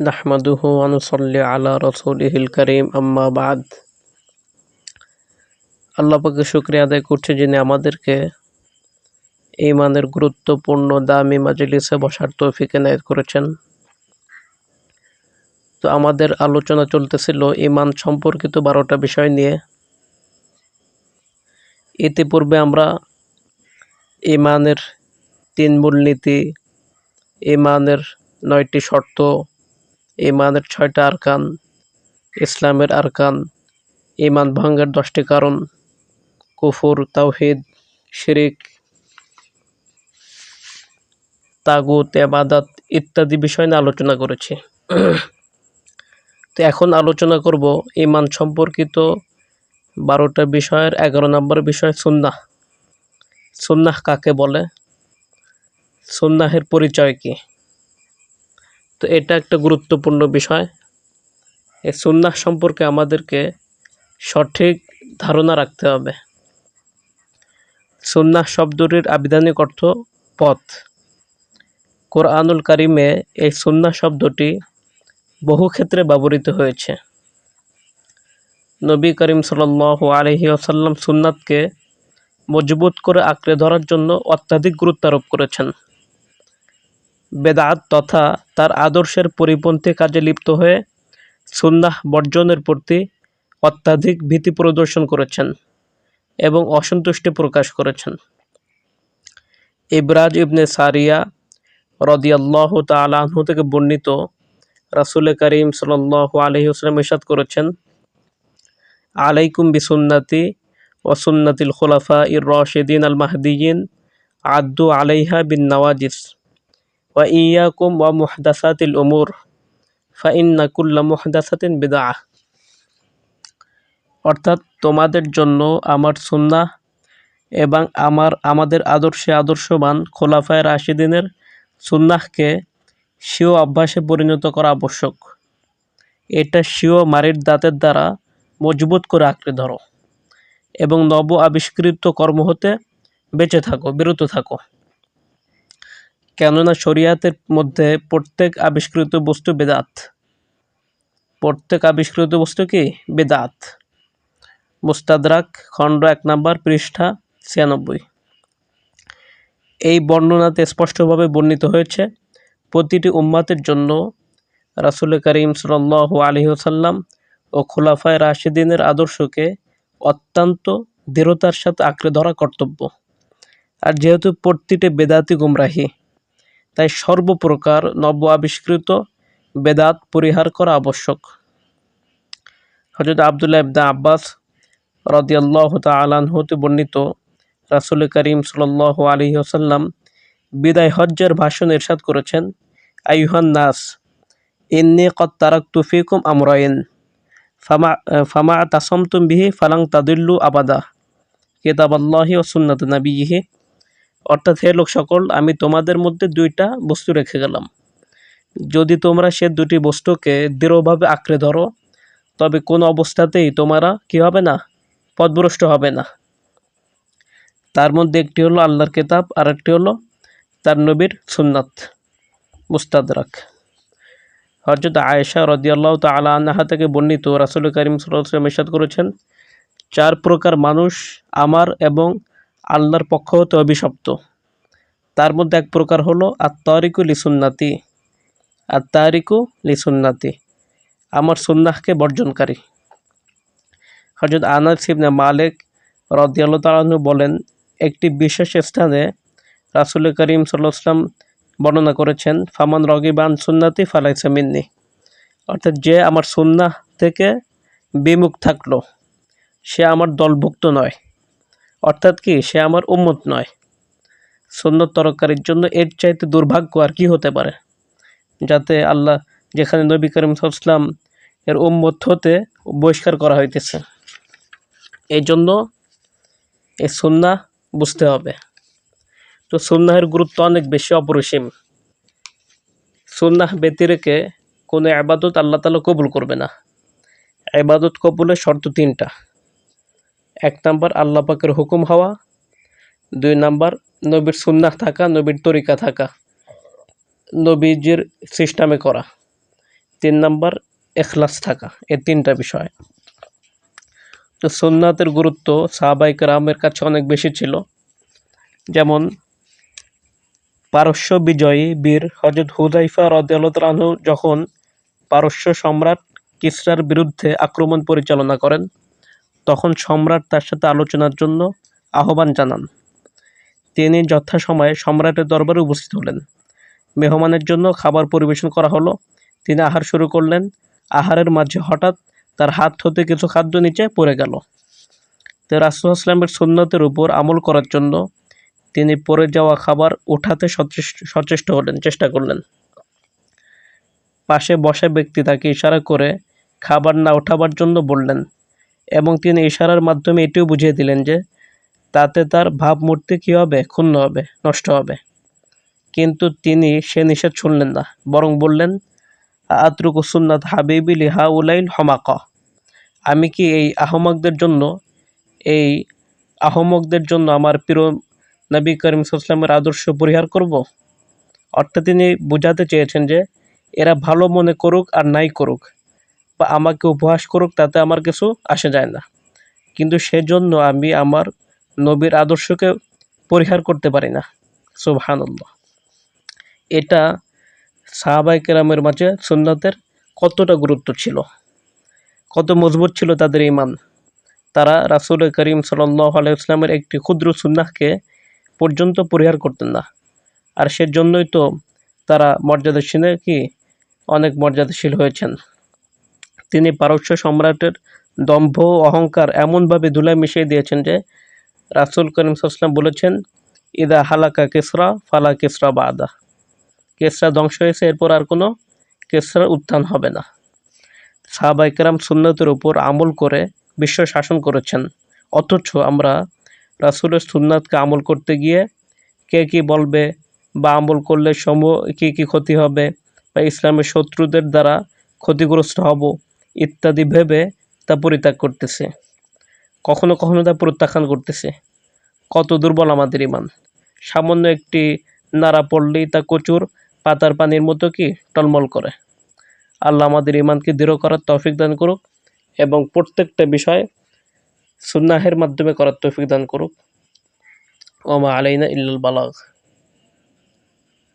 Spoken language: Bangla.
নাহমাদুহু আনুসল্লি আলা রসুলিহিল করিম আম্মা বাদ আল্লাহ পাকে শুক্রিয়া আদায় করছে যিনি আমাদেরকে ইমানের গুরুত্বপূর্ণ দামি মাজলিসে বসার তৌফিক এনায়ত করেছেন। তো আমাদের আলোচনা চলতেছিল ইমান সম্পর্কিত বারোটা বিষয় নিয়ে। ইতিপূর্বে আমরা ইমানের তিন মূলনীতি ইমানের নয়টি শর্ত ইমানের ছয়টা আরকান, ইসলামের আরকান, ইমান ভঙ্গের দশটি কারণ, কুফুর, তাওহিদ, শিরিক, তাগুত এবাদাত ইত্যাদি বিষয় নিয়ে আলোচনা করেছি। তো এখন আলোচনা করব ইমান সম্পর্কিত বারোটা বিষয়ের, এগারো নম্বর বিষয় সুন্নাহ। সুন্নাহ কাকে বলে? সুন্নাহের পরিচয় কি? তো এটা একটা গুরুত্বপূর্ণ বিষয়। এই সুন্নাহ সম্পর্কে আমাদেরকে সঠিক ধারণা রাখতে হবে। সুন্নাহ শব্দটির আবিধানিক অর্থ পথ। কোরআনুল কারিমে এই সুন্নাহ শব্দটি বহু ক্ষেত্রে ব্যবহৃত হয়েছে। নবী করিম সাল আলহি আসাল্লাম সুন্নাতকে মজবুত করে আঁকড়ে ধরার জন্য অত্যাধিক গুরুত্ব আরোপ করেছেন। বেদাত তথা তার আদর্শের পরিপন্থী কাজে লিপ্ত হয়ে সুন্নাহ বর্জনের প্রতি অত্যাধিক ভীতি প্রদর্শন করেছেন এবং অসন্তুষ্টি প্রকাশ করেছেন। ইবরাজ ইবনে সারিয়া রদিয়াল্লাহ তালাহু থেকে বর্ণিত রাসুল করিম সাল আলহি আসলাম ইসাদ করেছেন, আলাইকুম বিসুন্নাতি ওসুন্নাতিল খোলাফা ইর রশেদিন আল মাহদিন আদু আলাইহা বিন নওয়াজিস ওয়া ইয়াকুম ওয়া মুহদাসাতিল উমুর ফাইন্না কুল্লা মুহদাসাতিন বিদা অর্থাৎ তোমাদের জন্য আমার সুন্নাহ এবং আমার, আমাদের আদর্শে আদর্শবান খোলাফায় রাশিদিনের সুন্নাহকে স্বীয় অভ্যাসে পরিণত করা আবশ্যক। এটা স্বীয় মারির দাঁতের দ্বারা মজবুত করে আঁকড়ে ধরো এবং নব আবিষ্কৃত কর্ম হতে বেঁচে থাকো, বিরত থাকো। কেননা শরিয়াতের মধ্যে প্রত্যেক আবিষ্কৃত বস্তু বেদাত। প্রত্যেক আবিষ্কৃত বস্তু কি? বেদাত। মুস্তাদরাক, খণ্ড এক নম্বর, পৃষ্ঠা ছিয়ানব্বই। এই বর্ণনাতে স্পষ্টভাবে বর্ণিত হয়েছে, প্রতিটি উম্মাতের জন্য রাসুল করিম সাল আলহিহসাল্লাম ও খোলাফায় রাশিদিনের আদর্শকে অত্যন্ত দৃঢ়তার সাথে আঁকড়ে ধরা কর্তব্য। আর যেহেতু প্রতিটি বেদাতি গুমরাহি তাই সর্বপ্রকার নব্য আবিষ্কৃত বেদাত পরিহার করা আবশ্যক। হজরত আবদুল্লাহ ইবদা আব্বাস রদিয়াল্লাহ তালান হতে বর্ণিত রাসুল করিম সাল আলী আসাল্লাম বিদায় হজ্জের ভাষণ এরশাদ করেছেন আইহান নাস, ইন্নি কত তারাক তুফিকুম আমরাইন, ফামা ফামা তাসমতুম বিহি ফালাং তাদুল্লু আবাদা কেতাব আল্লাহি ও সুন্নাত নাবিহি অর্থাৎ হে লোক সকল, আমি তোমাদের মধ্যে দুইটা বস্তু রেখে গেলাম। যদি তোমরা সে দুটি বস্তুকে দৃঢ়ভাবে আঁকড়ে ধরো, তবে কোনো অবস্থাতেই তোমরা কি হবে না? পথভ্রষ্ট হবে না। তার মধ্যে একটি হলো আল্লাহর কেতাব আর একটি হলো তার নবীর সুন্নাত। মুস্তাদরাক হজরত আয়েশা রদিয়াল্লাহ তালা আনাহা থেকে বর্ণিত রাসুল করিম সাল্লাম ইসাদ করেছেন, চার প্রকার মানুষ আমার এবং আল্লাহর পক্ষ হতে অভিশপ্ত। তার মধ্যে এক প্রকার হলো আত্মারিকু লিসুন্নাতি। আত্মারিকু লিসুন্নাতি। আমার সুন্নাহকে বর্জনকারী। হজরত আনাদ সিবনে মালিক রদিয়াল্লাহ তালাহু বলেন, একটি বিশেষ স্থানে রাসুল করিম সাল্লাম বর্ণনা করেছেন, ফামান রগিবান সুন্নাতি ফালাইসা মিন্নি। অর্থাৎ যে আমার সুন্নাহ থেকে বিমুখ থাকল, সে আমার দলভুক্ত নয়। অর্থাৎ কি, সে আমার উম্মত নয়। সুন্নত তরকারির জন্য এর চাইতে দুর্ভাগ্য আর কি হতে পারে? যাতে আল্লাহ যেখানে নবী করিম সাল্লাম এর উম্মত হতে বহিষ্কার করা হইতেছে। এই জন্য এই সুন্না বুঝতে হবে। তো সুন্নাহের গুরুত্ব অনেক বেশি অপরিসীম। সুন্নাহ ব্যতিরেকে কোনো আবাদত আল্লাহ তালা কবুল করবে না। আবাদত কবুলের শর্ত তিনটা। এক নাম্বার আল্লাহ পাকের হুকুম হওয়া, দুই নাম্বার নবীর সুন্নাহ থাকা, নবীর তরিকা থাকা, নবীজির সিস্টেমে করা, তিন নাম্বার এখলাস থাকা, এ তিনটা বিষয়। তো সুন্নাতের গুরুত্ব সাহাবাই রামের কাছে অনেক বেশি ছিল। যেমন পারস্য বিজয়ী বীর হজরত হুজাইফা রদিয়ালতানহু যখন পারস্য সম্রাট কিসরার বিরুদ্ধে আক্রমণ পরিচালনা করেন তখন সম্রাট তার সাথে আলোচনার জন্য আহ্বান জানান। তিনি যথাসময়ে সম্রাটের দরবারে উপস্থিত হলেন। মেহমানের জন্য খাবার পরিবেশন করা হলো। তিনি আহার শুরু করলেন। আহারের মাঝে হঠাৎ তার হাত হতে কিছু খাদ্য নিচে পড়ে গেল। তো রাসুল আসলামের সুন্নতের উপর আমল করার জন্য তিনি পড়ে যাওয়া খাবার ওঠাতে সচেষ্ট সচেষ্ট হলেন, চেষ্টা করলেন। পাশে বসা ব্যক্তি তাকে ইশারা করে খাবার না ওঠাবার জন্য বললেন এবং তিনি ইশারার মাধ্যমে এটিও বুঝিয়ে দিলেন যে তাতে তার ভাবমূর্তি কী হবে, ক্ষুণ্ণ হবে, নষ্ট হবে। কিন্তু তিনি সে নিষেধ শুনলেন না, বরং বললেন, আত্রুকু সুন্নাত হাবিবি লিহা উলাইল হমাক। আমি কি এই আহমকদের জন্য, এই আহমকদের জন্য আমার প্রিয় নবী করিম সাল্লামের আদর্শ পরিহার করব? অর্থাৎ তিনি বোঝাতে চেয়েছেন যে এরা ভালো মনে করুক আর নাই করুক। বা আমাকে উপহাস করুক, তাতে আমার কিছু আসে যায় না। কিন্তু সেজন্য আমি আমার নবীর আদর্শকে পরিহার করতে পারি না। সুবহানাল্লাহ। এটা সাহাবাই কেরামের মাঝে সুন্নাতের কতটা গুরুত্ব ছিল? কত মজবুত ছিল তাদের ইমান তারা রাসুল করিম সাল্লাহ আলাইসলামের একটি ক্ষুদ্র সুন্নাহকে পর্যন্ত পরিহার করতেন না। আর সেজন্যই তো তারা মর্যাদাশীল কি অনেক মর্যাদাশীল হয়েছেন। তিনি পারস্য সম্রাটের দম্ভ ও অহংকার এমনভাবে ধুলায় মিশিয়ে দিয়েছেন যে রাসুল করিম সাল্লাম বলেছেন, ইদা হালাকা কেসরা, ফালা কেসরা বা আদা কেসরা ধ্বংস হয়েছে, এরপর আর কোনো কেসরার উত্থান হবে না। সাহাবাইকেরাম সুন্নতের উপর আমল করে বিশ্ব শাসন করেছেন। অথচ আমরা রাসুলের সুন্নাতকে আমল করতে গিয়ে কে কি বলবে বা আমল করলে সম কী কী ক্ষতি হবে বা ইসলামের শত্রুদের দ্বারা ক্ষতিগ্রস্ত হব ইত্যাদি ভেবে তা পরিত্যাগ করতেছে। কখনো কখনো তা প্রত্যাখ্যান করতেছে। কত দুর্বল আমাদের ইমান। সামান্য একটি নাড়া পড়লেই তা কচুর পাতার পানির মতো কি টলমল করে। আল্লাহ আমাদের ইমানকে দৃঢ় করার তৌফিক দান করুক এবং প্রত্যেকটা বিষয় সুন্নাহের মাধ্যমে করার তৌফিক দান করুক। ওমা আলাইনা ইল্লাল বালাগ।